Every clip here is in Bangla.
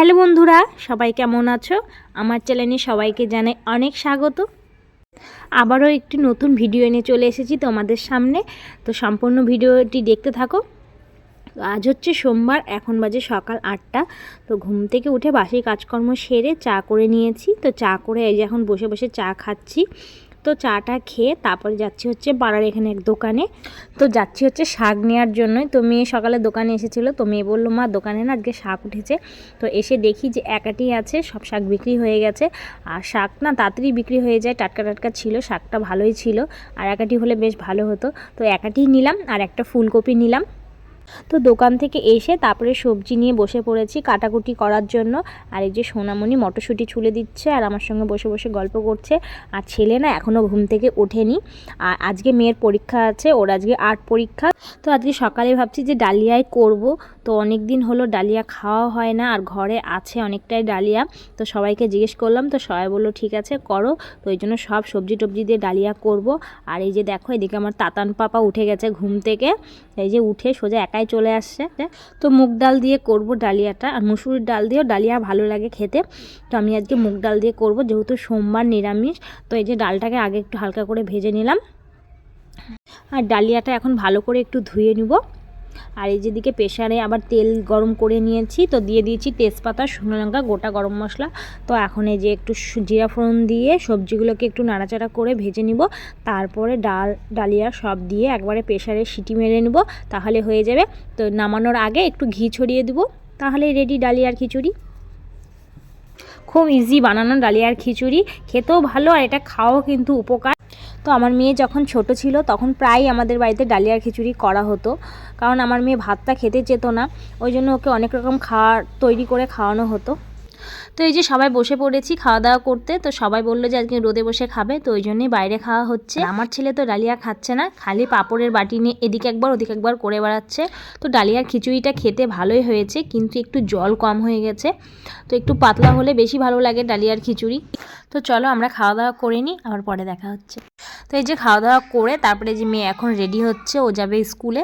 হ্যালো বন্ধুরা, সবাই কেমন আছো? আমার চ্যানেলে সবাইকে জানাই অনেক স্বাগত। আবারও একটি নতুন ভিডিও এনে চলে এসেছি তোমাদের সামনে। তো সম্পূর্ণ ভিডিওটি দেখতে থাকো। আজ হচ্ছে সোমবার, এখন বাজে সকাল আটটা। তো ঘুম থেকে উঠে বাসি কাজকর্ম সেরে চা করে নিয়েছি। তো চা করে এই যে এখন বসে বসে চা খাচ্ছি। তো চাটা খেয়ে তারপরে যাচ্ছি হচ্ছে পাড়ার এখানে এক দোকানে। তো যাচ্ছি হচ্ছে শাক নেওয়ার জন্যই। তো মেয়ে সকালে দোকানে এসেছিল, তো মেয়ে বলল, মা, দোকানে না আজকে শাক উঠেছে। তো এসে দেখি যে একাটি আছে, সব শাক বিক্রি হয়ে গেছে। আর শাক না তাড়াতাড়ি বিক্রি হয়ে যায়, টাটকা টাটকা ছিল, শাকটা ভালোই ছিল। আর একাটি হলে বেশ ভালো হতো। তো একাটি নিলাম, আর একটা ফুলকপি নিলাম। তো দোকান থেকে এসে তারপরে সবজি নিয়ে বসে পড়েছি কাটাকুটি করার জন্য। আর এই যে সোনামণি মটরশুঁটি ছুলে দিচ্ছে আর আমার সঙ্গে বসে বসে গল্প করছে। আর ছেলে না এখনও ঘুম থেকে ওঠেনি। আর আজকে মেয়ের পরীক্ষা আছে, ওর আজকে আর্ট পরীক্ষা। তো আজকে সকালে ভাবছি যে ডালিয়াই করব। তো অনেক দিন হলো ডালিয়া খাওয়া হয় না আর ঘরে আছে অনেকটাই ডালিয়া। তো সবাইকে জিজ্ঞেস করলাম, তো সবাই বলল, ঠিক আছে, করো। তো এই জন্য সব সবজি টবজি দিয়ে ডালিয়া করব। আর এই যে দেখো, এদিকে আমার তাতান পাপা উঠে গেছে ঘুম থেকে। এই যে উঠে সোজা একাই চলে আসছে। তো মুগ ডাল দিয়ে করব ডালিয়াটা। আর মুসুরির ডাল দিয়েও ডালিয়া ভালো লাগে খেতে। তো আমি আজকে মুগ ডাল দিয়ে করব, যেহেতু সোমবার নিরামিষ। তো এই যে ডালটাকে আগে একটু হালকা করে ভেজে নিলাম। আর ডালিয়াটা এখন ভালো করে একটু ধুয়ে নিব। আর এই যেদিকে প্রেশারে আবার তেল গরম করে নিয়েছি, তো দিয়ে দিয়েছি তেজপাতা, শুকনো লঙ্কা, গোটা গরম মশলা। তো এখন এই যে একটু জিরা ফোড়ন দিয়ে সবজিগুলোকে একটু নাড়াচাড়া করে ভেজে নিব। তারপরে ডাল, ডালিয়া সব দিয়ে একবারে প্রেশারে সিটি মেরে নেব, তাহলে হয়ে যাবে। তো নামানোর আগে একটু ঘি ছড়িয়ে দেবো, তাহলে রেডি ডালিয়ার খিচুড়ি। খুব ইজি বানানো ডালিয়ার খিচুড়ি, খেতেও ভালো আর এটা খাওয়াও কিন্তু উপকার। তো আমার মেয়ে যখন ছোট ছিল, তখন প্রায় আমাদের বাড়িতে ডালিয়ার খিচুড়ি করা হতো। কারণ আমার মেয়ে ভাতটা খেতে চেত না, ওই জন্য ওকে অনেক রকম খাওয়ার, তৈরি করে খাওয়ানো হতো। তো এই যে সবাই বসে পড়েছি খাওয়া দাওয়া করতে, তো সবাই বলল যে আজকে রোদে বসে খাবে, তো ওই জন্যই বাইরে খাওয়া হচ্ছে। আমার ছেলে তো ডালিয়া খাচ্ছে না, খালি পাঁপড়ের বাটি নিয়ে এদিকে একবার, ওদিকে একবার করে বেড়াচ্ছে। তো ডালিয়ার খিচুড়িটা খেতে ভালোই হয়েছে, কিন্তু একটু জল কম হয়ে গেছে। তো একটু পাতলা হলে বেশি ভালো লাগে ডালিয়ার খিচুড়ি। তো চলো আমরা খাওয়া দাওয়া করে নিই, আবার পরে দেখা হচ্ছে। তো এই যে খাওয়া দাওয়া করে, তারপরে যে মেয়ে এখন রেডি হচ্ছে, ও যাবে স্কুলে।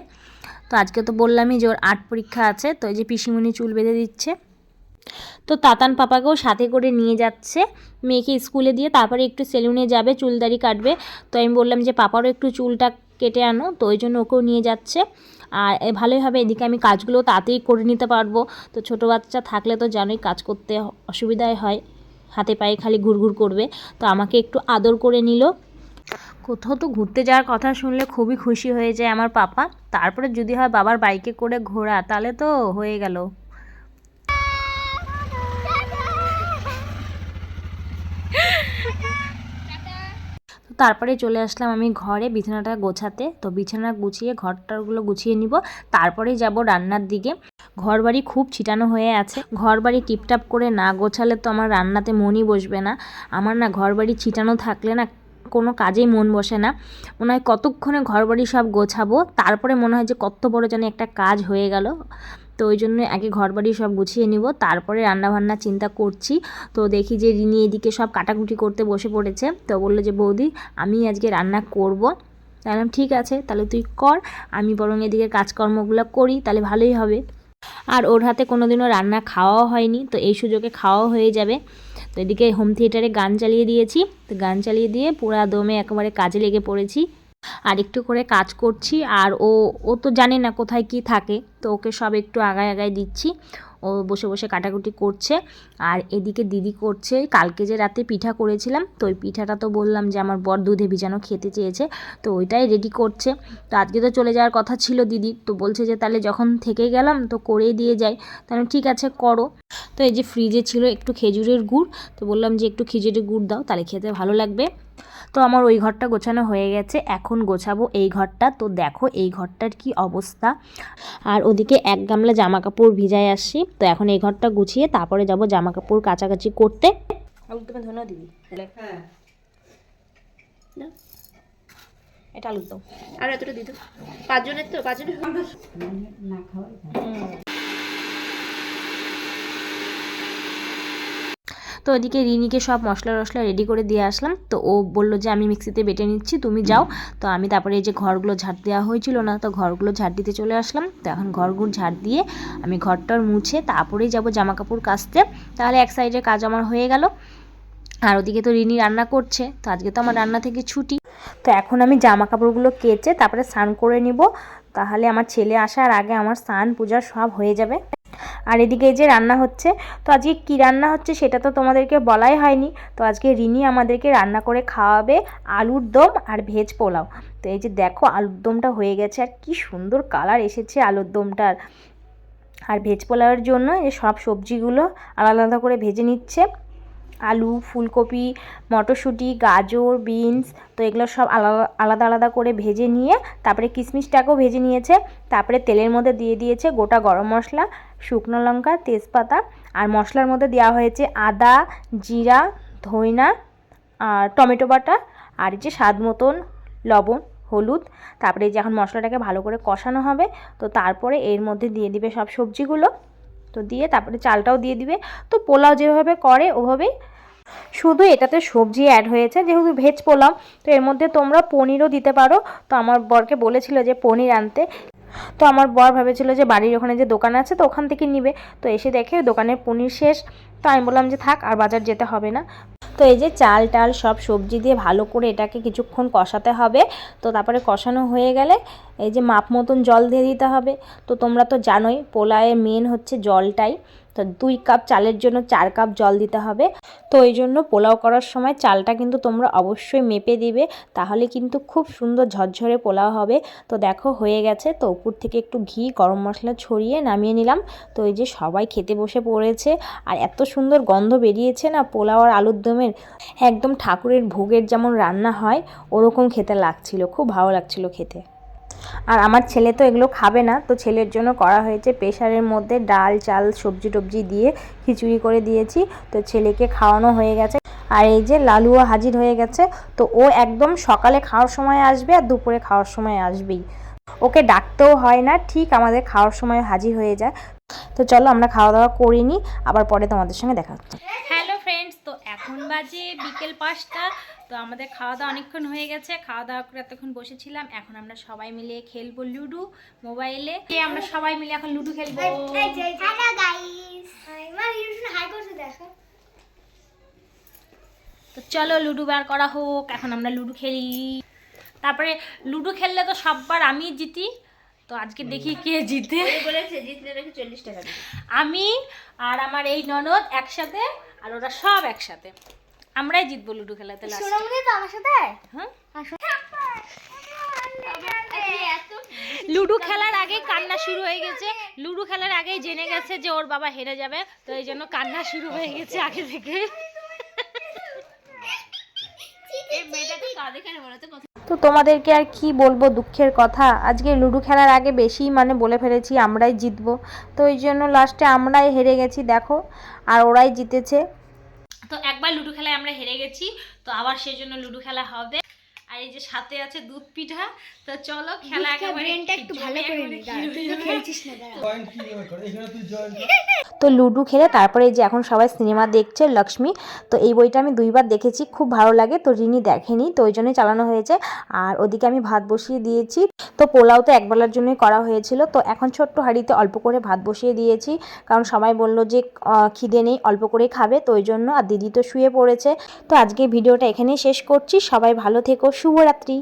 তো আজকে তো বললামই যে ওর আর্ট পরীক্ষা আছে, তো এই যে পিসিমণি চুল বেঁধে দিচ্ছে। তো তাতান পাপাকেও সাথে করে নিয়ে যাচ্ছে, মেয়েকে স্কুলে দিয়ে তারপরে একটু সেলুনে যাবে চুলদারি কাটবে। তো আমি বললাম যে পাপারও একটু চুলটা কেটে আনো, তো ওই জন্য ওকেও নিয়ে যাচ্ছে। আর ভালোই হবে, এদিকে আমি কাজগুলো তাড়াতাড়ি করে নিতে পারব। তো ছোটো বাচ্চা থাকলে তো জানোই কাজ করতে অসুবিধাই হয়, হাতে পায়ে খালি ঘুরঘুর করবে। তো আমাকে একটু আদর করে নিল। কোথাও তো ঘুরতে যাওয়ার কথা শুনলে খুবই খুশি হয়ে যায় আমার পাপা। তারপরে যদি হয় বাবার বাইকে করে ঘোরা, তাহলে তো হয়ে গেল। তারপরে চলে আসলাম আমি ঘরে বিছানাটা গোছাতে। তো বিছানা গুছিয়ে ঘরটাগুলো গুছিয়ে নিব। তারপরে যাব রান্নার দিকে। ঘর বাড়ি খুব ছিটানো হয়ে আছে। ঘর বাড়ি টিপটাপ করে না গোছালে তো আমার রান্নাতে মনই বসবে না। আমার না ঘর বাড়ি ছিটানো থাকলে না কোনো কাজেই মন বসে না। মনে হয় কতক্ষণে ঘর বাড়ি সব গোছাবো, তারপরে মনে হয় যে কত বড় যেন একটা কাজ হয়ে গেল। তো ওই জন্য আগে ঘর বাড়ি সব গুছিয়ে নিব, তারপরে রান্নাবান্না চিন্তা করছি। তো দেখি যে রিনি এদিকে সব কাটাকুটি করতে বসে পড়েছে। তো বলল যে, বৌদি, আমি আজকে রান্না করব। তাহলে ঠিক আছে, তাহলে তুই কর, আমি বরং এদিকে কাজকর্মগুলো করি, তাহলে ভালোই হবে। আর ওর হাতে কোনোদিনও রান্না খাওয়াও হয়নি, তো এই সুযোগে খাওয়াও হয়ে যাবে। তো এদিকে হোম থিয়েটারে গান চালিয়ে দিয়েছি। তো গান চালিয়ে দিয়ে পুরা দমে একেবারে কাজে লেগে পড়েছি। আর একটু করে কাজ করছি। আর ও ও তো জানে না কোথায় কি থাকে। তো ওকে সব একটু আগায় আগায় দিচ্ছি। ও বসে বসে কাটাকুটি করছে। আর এদিকে দিদি করছে। কালকে যে রাতে পিঠা করেছিলাম, তো ওই পিঠাটা তো বললাম যে আমার বর দুধে ভিজানো খেতে চেয়েছে, তো ওইটাই রেডি করছে। তো আজকে তো চলে যাওয়ার কথা ছিল দিদি, তো বলছে যে তাহলে যখন থেকে গেলাম তো করেই দিয়ে যাই। তাহলে ঠিক আছে, করো। তো এই যে ফ্রিজে ছিল একটু খেজুরের গুড়, তো বললাম যে একটু খেজুরের গুড় দাও, তাহলে খেতে ভালো লাগবে। তো আমার ওই ঘরটা গোছানো হয়ে গেছে এখন গোছাবো এই ঘরটা। তো দেখো এই ঘরটার কি অবস্থা। আর ওদিকে এক গামলা জামা কাপড় ভিজায় আসছি তো এখন এই ঘরটা গুছিয়ে তারপরে যাব জামা কাপড় কাচাকাচি করতে। আলু তুমি দিবি হ্যাঁ। এটা আলু দাও। আর এতটা দিত পাঁচজনের তো পাঁচজনের তো ওদিকে রিনিকে সব মশলা টশলা রেডি করে দিয়ে আসলাম। তো ও বলল যে, আমি মিক্সিতে বেটে নিচ্ছি, তুমি যাও। তো আমি তারপরে এই যে ঘরগুলো ঝাড় দেওয়া হয়েছিল না, তো ঘরগুলো ঝাড় দিতে চলে আসলাম। তো এখন ঘরগুলো ঝাড় দিয়ে আমি ঘরটার মুছে তারপরেই যাব জামা কাপড় কাচতে। তাহলে এক সাইডের কাজ আমার হয়ে গেল। আর ওদিকে তো রিনি রান্না করছে, তো আজকে তো আমার রান্না থেকে ছুটি। তো এখন আমি জামা কাপড়গুলো কেচে তারপরে স্নান করে নিব। তাহলে আমার ছেলে আসার আগে আমার স্নান পূজা সব হয়ে যাবে। আর এদিকে যে রান্না হচ্ছে, তো আজকে কী রান্না হচ্ছে সেটা তো তোমাদেরকে বলাই হয়নি। তো আজকে রিনি আমাদেরকে রান্না করে খাওয়াবে আলুর দম আর ভেজ পোলাও। তো এই যে দেখো আলুর দমটা হয়ে গেছে আর কি সুন্দর কালার এসেছে আলুর দমটার। আর ভেজ পোলাওয়ের জন্য এই সব সবজিগুলো আলাদা আলাদা করে ভেজে নিচ্ছে। আলু, ফুলকপি, মটরশুঁটি, গাজর, বিনস, তো এগুলো সব আলাদা আলাদা আলাদা করে ভেজে নিয়ে তারপরে কিশমিশটাকেও ভেজে নিয়েছে। তারপরে তেলের মধ্যে দিয়ে দিয়েছে গোটা গরম মশলা শুকনো লঙ্কা, তেজপাতা আর মশলার মধ্যে দেওয়া হয়েছে আদা, জিরা, ধইনা, আর টমেটো বাটা আর যে স্বাদ মতন লবণ, হলুদ। তারপরে যে এখন মশলাটাকে ভালো করে কষানো হবে। তো তারপরে এর মধ্যে দিয়ে দিবে সব সবজিগুলো। তো দিয়ে তারপরে চালটাও দিয়ে দিবে। তো পোলাও যেভাবে করে, ওভাবেই। শুধু এটাতে সবজি অ্যাড হয়েছে, যেহেতু ভেজ পোলাও, তো এর মধ্যে তোমরা পনিরও দিতে পারো। তো আমার বরকে বলেছিল যে পনির আনতে। তো আমার বর ভেবেছিল যে বাড়ির ওখানে যে দোকান আছে তো ওখান থেকে নিবে। তো এসে দেখে দোকানের পনির শেষ। তো আমি বললাম যে থাক, আর বাজার যেতে হবে না। তো এই যে চাল টাল সব সবজি দিয়ে ভালো করে এটাকে কিছুক্ষণ কষাতে হবে। তো তারপরে কষানো হয়ে গেলে এই যে মাপ মতন জল দিয়ে দিতে হবে। তো তোমরা তো জানোই পোলায়ে মেন হচ্ছে জলটাই। তো দুই কাপ চালের জন্য চার কাপ জল দিতে হবে। তো এই জন্য পোলাও করার সময় চালটা কিন্তু তোমরা অবশ্যই মেপে দিবে, তাহলে কিন্তু খুব সুন্দর ঝরঝরে পোলাও হবে। তো দেখো হয়ে গেছে, তো উপর থেকে একটু ঘি, গরম মশলা ছড়িয়ে নামিয়ে নিলাম। তো এই যে সবাই খেতে বসে পড়েছে, আর এত সুন্দর গন্ধ বেরিয়েছে না পোলাও আর আলুর দমের, একদম ঠাকুরের ভোগের যেমন রান্না হয়, ওরকম খেতে লাগছিল, খুব ভালো লাগছিল খেতে। আর আমার ছেলে তো এগুলো খাবে না, তো ছেলের জন্য করা হয়েছে প্রেশারের মধ্যে ডাল, চাল, সবজি টবজি দিয়ে খিচুড়ি করে দিয়েছি, তো ছেলেকে খাওয়ানো হয়ে গেছে। আর এই যে লালুও হাজির হয়ে গেছে, তো ও একদম সকালে খাওয়ার সময় আসবে আর দুপুরে খাওয়ার সময় আসবেই। ওকে ডাকতেও হয় না, ঠিক আমাদের খাওয়ার সময় হাজির হয়ে যায়। তো চলো আমরা খাওয়া দাওয়া করিনি আবার পরে তোমাদের সঙ্গে দেখা হচ্ছে। তো এখন বাজে বিকেল পাঁচটা তো আমাদের খাওয়া দাওয়া অনেকক্ষণ হয়ে গেছে। খাওয়া দাওয়া করে এতক্ষণ বসেছিলাম। এখন আমরা সবাই মিলে খেলব লুডো মোবাইলে। কে আমরা সবাই মিলে এখন লুডো খেলব। হ্যালো গাইস মা ইউটিউব হাই করতে দেখো। তো চলো লুডো বার করা হোক এখন আমরা লুডো খেলি। তারপরে লুডো খেললে তো সববার আমি জিতি। তো আজকে দেখি কে জিতে। বলেছে জিতলে নাকি চল্লিশ টাকা আমি আর আমার এই ননদ একসাথে আর ওরা সব একসাথে। আমরাই জিতবো লুডো খেলাতে হ্যাঁ? লুডো খেলার আগে কান্না শুরু হয়ে গেছে। লুডো খেলার আগেই জেনে গেছে যে ওর বাবা হেরে যাবে তো এই জন্য কান্না শুরু হয়ে গেছে আগে থেকে। এই মেয়েটা তো তোমাদেরকে আর কি বলব দুঃখের কথা? আজকে লুডো খেলার আগে বেশি মানে বলে ফেলেছি, আমরাই জিতবো। তো ওই জন্য লাস্টে আমরাই হেরে গেছি, দেখো। আর ওরাই জিতেছে। তো একবার লুডো খেলায় আমরা হেরে গেছি, তো আবার সেই জন্য লুডো খেলা হবে। আর এই যে সাথে আছে দুধ পিঠা তো চলো খেলা একেবারে ব্রেনটা একটু ভালো করে নি দাঁড়া তুই তো খেলছিস না দাঁড়া। পয়েন্ট কি করে? এখানে তুই জয়েন তো লুডো খেলে তারপরে এই যে এখন সবাই সিনেমা দেখছে লক্ষ্মী তো এই বইটা আমি দুইবার দেখেছি খুব ভালো লাগে তো রিনি দেখেনি তো ওই জন্যই চালানো হয়েছে। আর ওদিকে আমি ভাত বসিয়ে দিয়েছি তো পোলাও তো একবেলার জন্যই করা হয়েছিল তো এখন ছোট্ট হাঁড়িতে অল্প করে ভাত বসিয়ে দিয়েছি কারণ সবাই বলল যে খিদে নেই অল্প করে খাবে তো ওই জন্য আর দিদি তো শুয়ে পড়েছে। তো আজকে ভিডিওটা এখানেই শেষ করছি সবাই ভালো থেকো শুভরাত্রি